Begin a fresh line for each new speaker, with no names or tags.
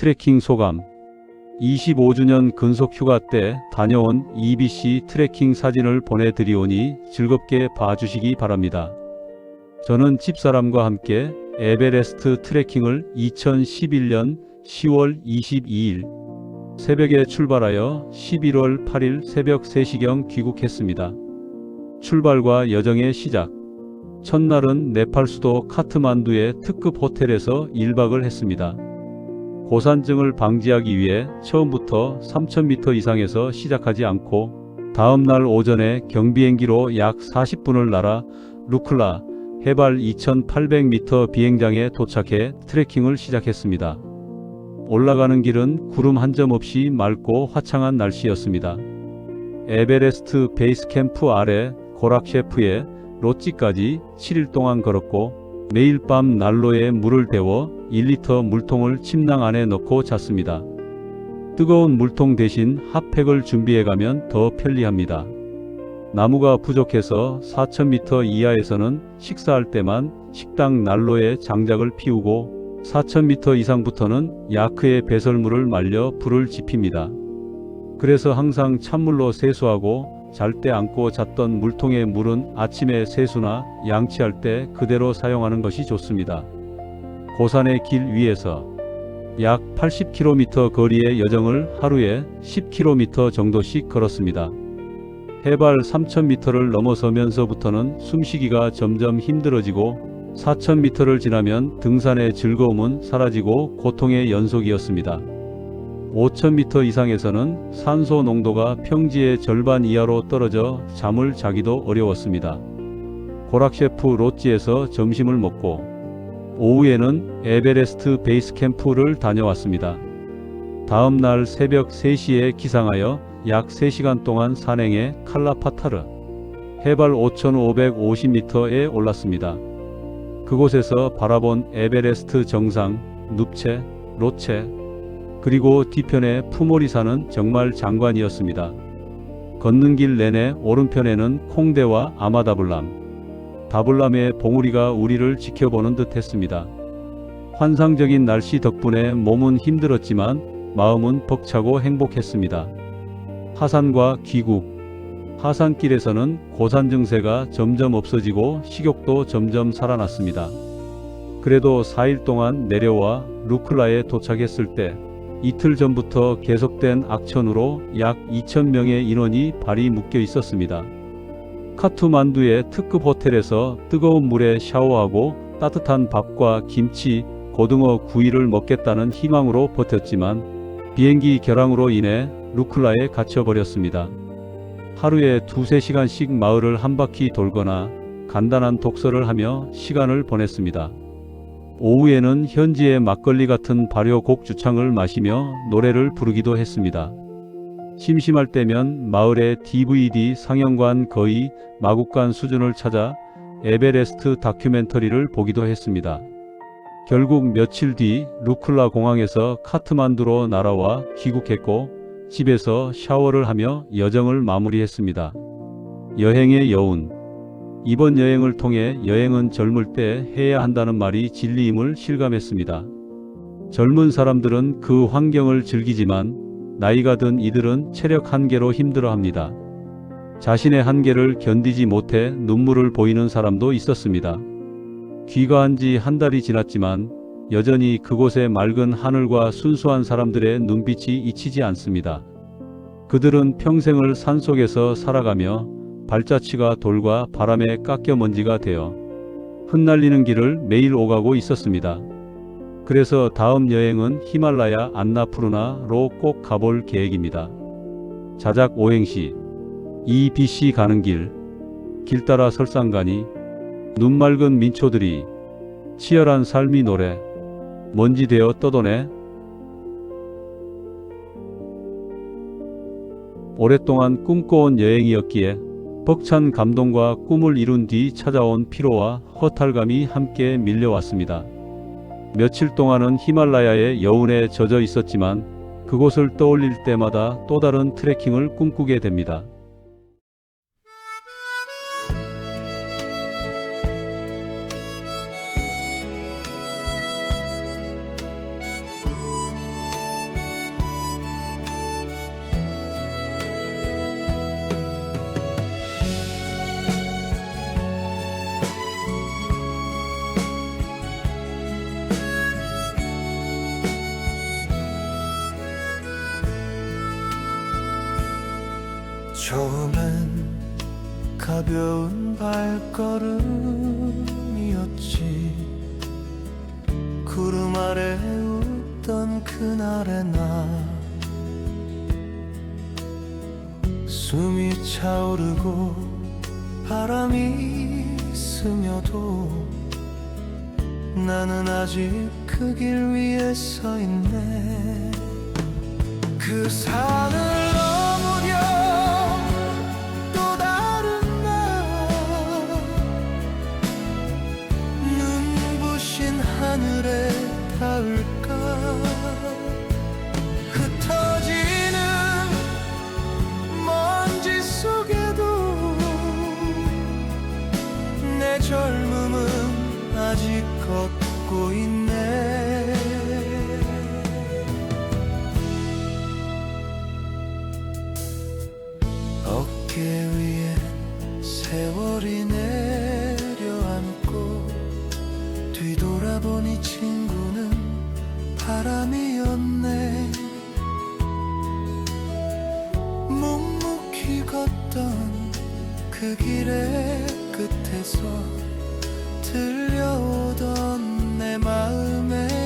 트레킹 소감 25주년 근속 휴가 때 다녀온 EBC 트레킹 사진을 보내드리오니 즐겁게 봐주시기 바랍니다. 저는 집사람과 함께 에베레스트 트레킹을 2011년 10월 22일 새벽에 출발하여 11월 8일 새벽 3시경 귀국했습니다. 출발과 여정의 시작. 첫날은 네팔 수도 카트만두의 특급 호텔에서 1박을 했습니다. 고산증을 방지하기 위해 처음부터 3000m 이상에서 시작하지 않고 다음 날 오전에 경비행기로 약 40분을 날아 루클라 해발 2800m 비행장에 도착해 트레킹을 시작했습니다. 올라가는 길은 구름 한 점 없이 맑고 화창한 날씨였습니다. 에베레스트 베이스 캠프 아래 고락 셰프의 로찌까지 7일 동안 걸었고 매일 밤 난로에 물을 데워 1리터 물통을 침낭 안에 넣고 잤습니다. 뜨거운 물통 대신 핫팩을 준비해 가면 더 편리합니다. 나무가 부족해서 4,000m 이하에서는 식사할 때만 식당 난로에 장작을 피우고 4,000m 이상부터는 야크의 배설물을 말려 불을 지핍니다. 그래서 항상 찬물로 세수하고 잘때 안고 잤던 물통의 물은 아침에 세수나 양치할 때 그대로 사용하는 것이 좋습니다. 고산의 길 위에서 약 80km 거리의 여정을 하루에 10km 정도씩 걸었습니다. 해발 3000m를 넘어서면서부터는 숨쉬기가 점점 힘들어지고 4000m를 지나면 등산의 즐거움은 사라지고 고통의 연속이었습니다. 5000m 이상에서는 산소 농도가 평지의 절반 이하로 떨어져 잠을 자기도 어려웠습니다. 고락 셰프 로찌에서 점심을 먹고 오후에는 에베레스트 베이스 캠프를 다녀왔습니다. 다음 날 새벽 3시에 기상하여 약 3시간 동안 산행해 칼라파타르 해발 5,550m에 올랐습니다. 그곳에서 바라본 에베레스트 정상, 눕체, 로체, 그리고 뒤편의 푸모리산은 정말 장관이었습니다. 걷는 길 내내 오른편에는 콩대와 아마다블람, 다블람의 봉우리가 우리를 지켜보는 듯 했습니다. 환상적인 날씨 덕분에 몸은 힘들었지만 마음은 벅차고 행복했습니다. 하산과 귀국 하산길에서는 고산 증세가 점점 없어지고 식욕도 점점 살아났습니다. 그래도 4일 동안 내려와 루클라에 도착했을 때 이틀 전부터 계속된 악천후로 약 2,000명의 인원이 발이 묶여 있었습니다. 카투만두의 특급 호텔에서 뜨거운 물에 샤워하고 따뜻한 밥과 김치, 고등어 구이를 먹겠다는 희망으로 버텼지만 비행기 결항으로 인해 루클라에 갇혀버렸습니다. 하루에 두세 시간씩 마을을 한 바퀴 돌거나 간단한 독서를 하며 시간을 보냈습니다. 오후에는 현지의 막걸리 같은 발효 곡 주창을 마시며 노래를 부르기도 했습니다. 심심할 때면 마을의 DVD 상영관 거의 마국간 수준을 찾아 에베레스트 다큐멘터리를 보기도 했습니다. 결국 며칠 뒤 루클라 공항에서 카트만두로 날아와 귀국했고 집에서 샤워를 하며 여정을 마무리했습니다. 여행의 여운 이번 여행을 통해 여행은 젊을 때 해야 한다는 말이 진리임을 실감했습니다. 젊은 사람들은 그 환경을 즐기지만 나이가 든 이들은 체력 한계로 힘들어합니다. 자신의 한계를 견디지 못해 눈물을 보이는 사람도 있었습니다. 귀가한 지 한 달이 지났지만 여전히 그곳의 맑은 하늘과 순수한 사람들의 눈빛이 잊히지 않습니다. 그들은 평생을 산속에서 살아가며 발자취가 돌과 바람에 깎여 먼지가 되어 흩날리는 길을 매일 오가고 있었습니다. 그래서 다음 여행은 히말라야 안나푸르나로 꼭 가볼 계획입니다. 자작 오행시 EBC 가는 길, 길 따라 설상가니, 눈 맑은 민초들이 치열한 삶이 노래, 먼지 되어 떠도네. 오랫동안 꿈꿔온 여행이었기에 벅찬 감동과 꿈을 이룬 뒤 찾아온 피로와 허탈감이 함께 밀려왔습니다. 며칠 동안은 히말라야의 여운에 젖어 있었지만 그곳을 떠올릴 때마다 또 다른 트레킹을 꿈꾸게 됩니다.
처음엔 가벼운 발걸음이었지. 구름 아래 웃던 그날의 나. 숨이 차오르고 바람이 스며도 나는 아직 그 길 위에 서 있네. 그 산을 아직 걷고 있네. 어깨 위에 세월이 내려앉고 뒤돌아보니 친구는 바람이었네. 묵묵히 걷던 그 길의 끝에서 들려오던 내 마음의